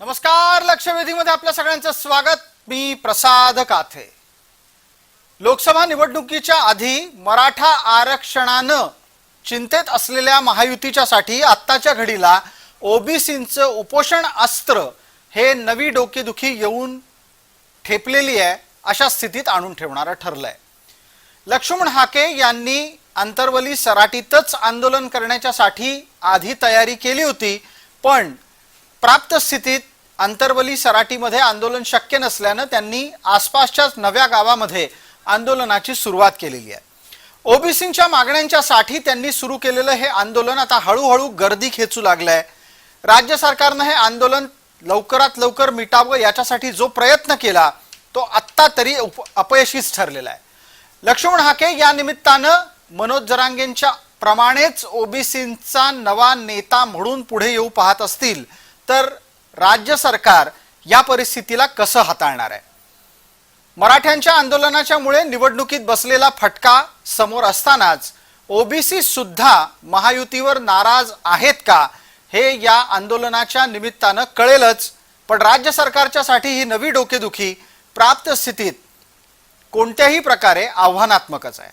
नमस्कार लक्षवेधीमध्ये आपल्या सगळ्यांचं स्वागत. मी प्रसाद काथे. लोकसभा निवडणुकीच्या आधी मराठा आरक्षणानं चिंतेत असलेल्या महायुतीच्या साठी आत्ताच्या घडीला ओबीसींचं उपोषण अस्त्र हे नवी डोकेदुखी येऊन ठेपलेली आहे अशा स्थितीत आणून ठेवणारं ठरलंय. लक्ष्मण हाके यांनी अंतरवली सराटीतच आंदोलन करण्याच्यासाठी आधी तयारी केली होती पण प्राप्त स्थितीत अंतर्वली सराटीमध्ये आंदोलन शक्य नसल्यानं त्यांनी आसपासच्याच नव्या गावामध्ये आंदोलनाची सुरुवात केलेली आहे. ओबीसींच्या मागण्यांच्यासाठी त्यांनी सुरू केलेलं हे आंदोलन आता हळूहळू गर्दी खेचू लागलं आहे राज्य सरकारनं हे आंदोलन लवकरात लवकर मिटावं याच्यासाठी जो प्रयत्न केला तो आत्ता तरी उप- अपयशीच ठरलेला आहे. लक्ष्मण हाके या निमित्तानं मनोज जरांगेंच्या प्रमाणेच ओबीसींचा नवा नेता म्हणून पुढे येऊ पाहत असतील. तर राज्य सरकार या परिस्थितीला कसं हाताळणार आहे? मराठ्यांच्या आंदोलनाच्यामुळे निवडणुकीत बसलेला फटका समोर असतानाच ओबीसी सुद्धा महायुतीवर नाराज आहेत का हे या आंदोलनाच्या निमित्तानं कळेलच पण राज्य सरकारच्यासाठी ही नवी डोकेदुखी प्राप्त स्थितीत कोणत्याही प्रकारे आव्हानात्मकच आहे.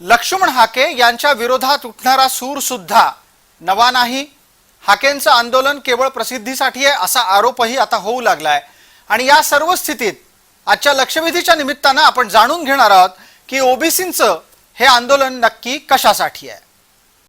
लक्ष्मण हाके यांच्या विरोधात उठणारा सूर सुद्धा नवा नाही हाकेंचं आंदोलन केवळ प्रसिद्धीसाठी आहे असा आरोपही आता होऊ लागलाय. आणि या सर्व स्थितीत आजच्या लक्षवेधीच्या निमित्तानं आपण जाणून घेणार आहोत की ओबीसींचं हे आंदोलन नक्की कशासाठी आहे?